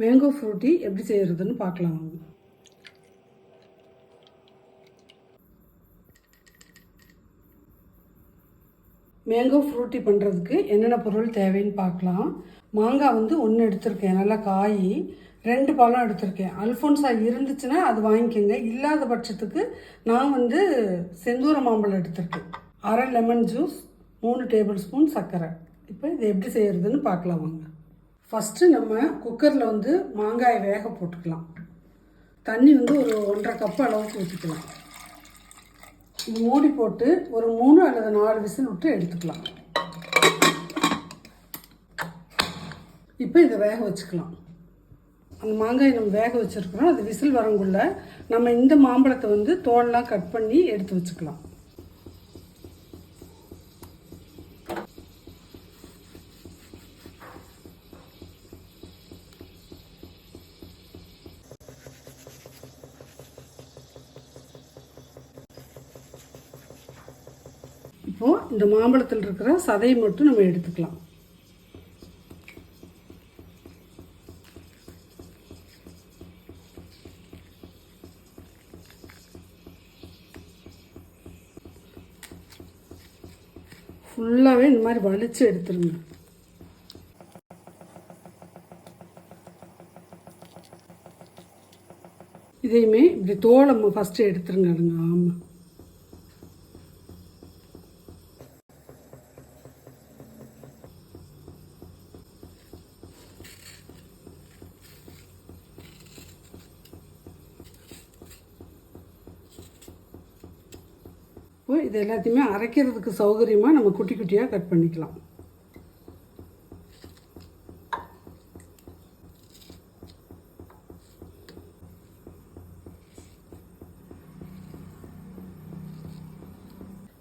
Mango Frooti எப்படி செய்கிறதுன்னு பார்க்கலாம். வாங்க மேங்கோ ஃப்ரூட்டி பண்ணுறதுக்கு என்னென்ன பொருள் தேவைன்னு பார்க்கலாம். மாங்காய் வந்து ஒன்று எடுத்திருக்கேன். நல்லா காய் ரெண்டு பழம் எடுத்திருக்கேன். அல்ஃபோன்ஸா இருந்துச்சுன்னா அது வாங்கிக்கோங்க. இல்லாத பட்சத்துக்கு நான் வந்து செந்தூர மாம்பழம் எடுத்திருக்கேன். அரை லெமன் ஜூஸ் மூணு டேபிள் ஸ்பூன் சர்க்கரை. இப்போ இது எப்படி செய்கிறதுன்னு பார்க்கலாம் வாங்க. ஃபஸ்ட்டு நம்ம குக்கரில் வந்து மாங்காயை வேக போட்டுக்கலாம். தண்ணி வந்து ஒரு ஒன்றரை கப் அளவுக்கு ஊற்றிக்கலாம் மூடி போட்டு ஒரு மூணு அல்லது நாலு விசில் விட்டு எடுத்துக்கலாம். இப்போ இதை வேக வச்சுக்கலாம். அந்த மாங்காய் நம்ம வேக வச்சுருக்கிறோம். அது விசில் வரங்குள்ள நம்ம இந்த மாம்பழத்தை வந்து தோலெலாம் கட் பண்ணி எடுத்து வச்சுக்கலாம். இப்போது இந்த மாம்பழத்தில் இருக்கிற சதையை மட்டும் நம்ம எடுத்துக்கலாம். ஃபுல்லாகவே இந்த மாதிரி வலிச்சு எடுத்துருங்க. இதையுமே இப்படி தோலை ஃபஸ்ட்டு எடுத்துருங்க அதுங்க ஆமாம் இது எல்லாத்தையுமே அரைக்கிறதுக்கு சௌகரியமாக நம்ம குட்டி குட்டியாக கட் பண்ணிக்கலாம்.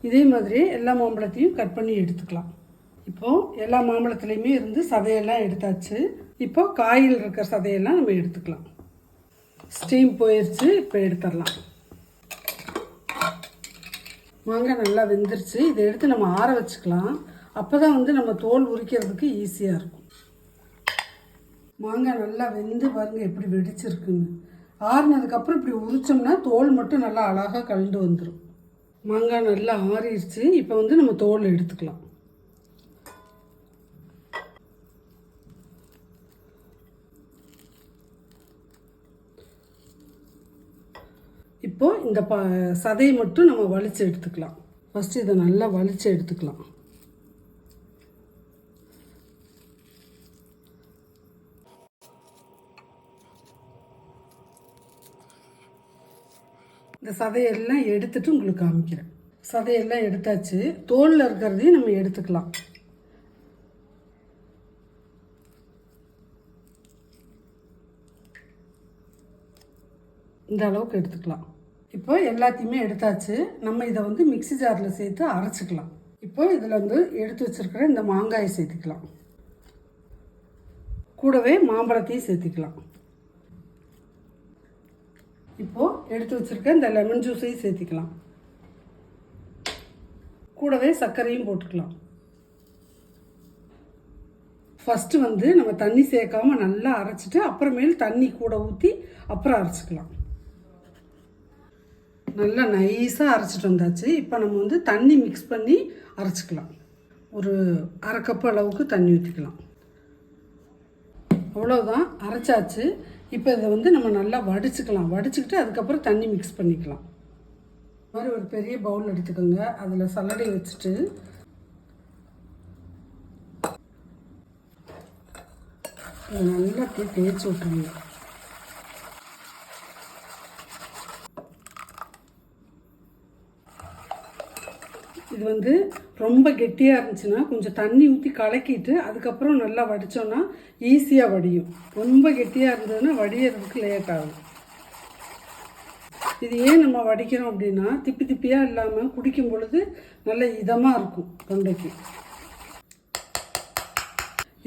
இதே மாதிரி எல்லா மாம்பழத்தையும் கட் பண்ணி எடுத்துக்கலாம். இப்போது எல்லா மாம்பழத்துலேயுமே இருந்து சதையெல்லாம் எடுத்தாச்சு. இப்போது காயில் இருக்கிற சதையெல்லாம் நம்ம எடுத்துக்கலாம். ஸ்டீம் போயிடுச்சு இப்போ எடுத்துடலாம். மாங்காய் நல்லா வெந்துருச்சு. இதை எடுத்து நம்ம ஆற வச்சுக்கலாம். அப்போ தான் வந்து நம்ம தோல் உரிக்கிறதுக்கு ஈஸியாக இருக்கும். மாங்காய் நல்லா வெந்து பாருங்க எப்படி வெடிச்சிருக்குன்னு. ஆறுனதுக்கப்புறம் இப்படி உரிச்சோம்னா தோல் மட்டும் நல்லா அழகாக கலந்து வந்துடும் மாங்காய் நல்லா ஆறிடுச்சு இப்போ வந்து நம்ம தோல் எடுத்துக்கலாம். இப்போது இந்த ப சதையை மட்டும் நம்ம வலித்து எடுத்துக்கலாம். ஃபஸ்ட்டு இதை நல்லா வலித்து எடுத்துக்கலாம். இந்த சதையெல்லாம் எடுத்துட்டு உங்களுக்கு காமிக்கிறேன். சதையெல்லாம் எடுத்தாச்சு. தோலில் இருக்கிறதையும் நம்ம எடுத்துக்கலாம். இந்த அளவுக்கு எடுத்துக்கலாம். இப்போ எல்லாத்தையுமே எடுத்தாச்சு. நம்ம இதை வந்து மிக்ஸி ஜாரில் சேர்த்து அரைச்சிக்கலாம். இப்போ இதில் வந்து எடுத்து வச்சிருக்கிற இந்த மாங்காயை சேர்த்துக்கலாம். கூடவே மாம்பழத்தையும் சேர்த்துக்கலாம். இப்போது எடுத்து வச்சிருக்க இந்த லெமன் ஜூஸையும் சேர்த்துக்கலாம். கூடவே சர்க்கரையும் போட்டுக்கலாம். ஃபஸ்ட்டு வந்து நம்ம தண்ணி சேர்க்காம நல்லா அரைச்சிட்டு அப்புறமேல் தண்ணி கூட ஊற்றி அப்புறம் அரைச்சிக்கலாம். நல்லா நைஸாக அரைச்சிட்டு வந்தாச்சு. இப்போ நம்ம வந்து தண்ணி மிக்ஸ் பண்ணி அரைச்சிக்கலாம். ஒரு அரை கப் அளவுக்கு தண்ணி ஊற்றிக்கலாம் அவ்வளோதான் அரைச்சாச்சு. இப்போ இதை வந்து நம்ம நல்லா வடிச்சுக்கலாம். வடிச்சுக்கிட்டு அதுக்கப்புறம் தண்ணி மிக்ஸ் பண்ணிக்கலாம். மாதிரி ஒரு பெரிய பவுல் எடுத்துக்கோங்க. அதில் சல்லடை வச்சுட்டு. நல்லா அப்படியே தேய்ச்சி விட்டுருங்க. இது வந்து ரொம்ப கெட்டியாக இருந்துச்சுன்னா கொஞ்சம் தண்ணி ஊற்றி கலக்கிட்டு அதுக்கப்புறம் நல்லா வடித்தோன்னா ஈஸியாக வடியும். ரொம்ப கெட்டியாக இருந்ததுன்னா வடியறதுக்கு லேட் ஆகும். இது ஏன் நம்ம வடிக்கிறோம் அப்படின்னா திப்பி திப்பியாக இல்லாமல் குடிக்கும் பொழுது நல்ல இதமாக இருக்கும் தொண்டைக்கு.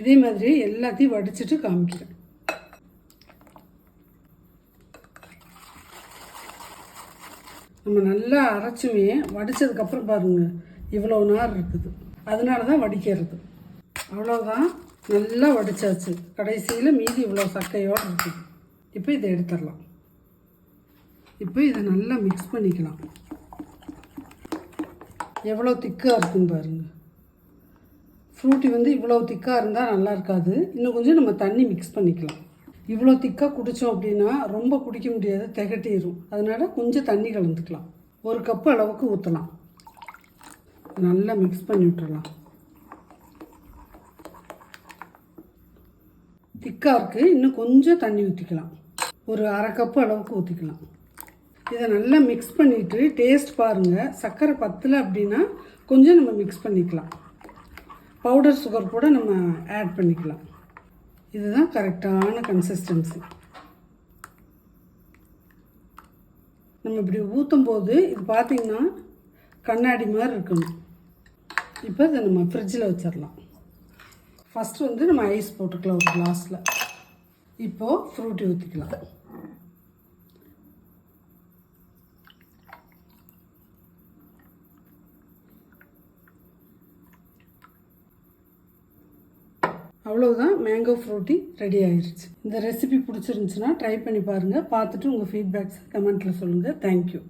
இதே மாதிரி எல்லாத்தையும் வடிச்சிட்டு காமிக்கிறேன். நம்ம நல்லா அரைச்சுமே வடித்ததுக்கப்புறம் பாருங்கள் இவ்வளோ நார் இருக்குது. அதனால தான் வடிக்கிறது. அவ்வளோதான் நல்லா வடிச்சாச்சு. கடைசியில் மீதி இவ்வளோ சக்கையோடு இருக்குது. இப்போ இதை எடுத்துடலாம். இப்போ இதை நல்லா மிக்ஸ் பண்ணிக்கலாம். எவ்வளோ திக்காக இருக்குன்னு பாருங்க. ஃப்ரூட்டி வந்து இவ்வளோ திக்காக இருந்தால் நல்லா இருக்காது. இன்னும் கொஞ்சம் நம்ம தண்ணி மிக்ஸ் பண்ணிக்கலாம். இவ்வளோ திக்காக குடித்தோம் அப்படின்னா ரொம்ப குடிக்க முடியாது திகட்டிடும் அதனால் கொஞ்சம் தண்ணி கலந்துக்கலாம். ஒரு கப்பு அளவுக்கு ஊற்றலாம் நல்லா மிக்ஸ் பண்ணி விட்டுறலாம். திக்காக இருக்குது இன்னும் கொஞ்சம் தண்ணி ஊற்றிக்கலாம் ஒரு அரை கப்பு அளவுக்கு ஊற்றிக்கலாம் இதை நல்லா மிக்ஸ் பண்ணிவிட்டு டேஸ்ட் பாருங்கள் சர்க்கரை பத்தில் அப்படின்னா கொஞ்சம் நம்ம மிக்ஸ் பண்ணிக்கலாம். பவுடர் சுகர் கூட நம்ம ஆட் பண்ணிக்கலாம். இதுதான் கரெக்டான கன்சிஸ்டன்சி நம்ம இப்படி ஊற்றும் போது இது பார்த்திங்கன்னா கண்ணாடி மாதிரி இருக்கணும். இப்போ இதை நம்ம ஃப்ரிட்ஜில் வச்சிடலாம் ஃபஸ்ட்டு வந்து நம்ம ஐஸ் போட்டுக்கலாம் ஒரு கிளாஸில் இப்போது ஃப்ரூட்டி ஊற்றிக்கலாம் அவ்வளோதான் மேங்கோ ஃப்ரூட்டி ரெடி ஆயிடுச்சு இந்த ரெசிபி பிடிச்சிருந்துச்சுன்னா ட்ரை பண்ணி பாருங்கள் பார்த்துட்டு உங்கள் ஃபீட்பேக்ஸ் கமெண்ட்டில் சொல்லுங்கள் தேங்க்யூ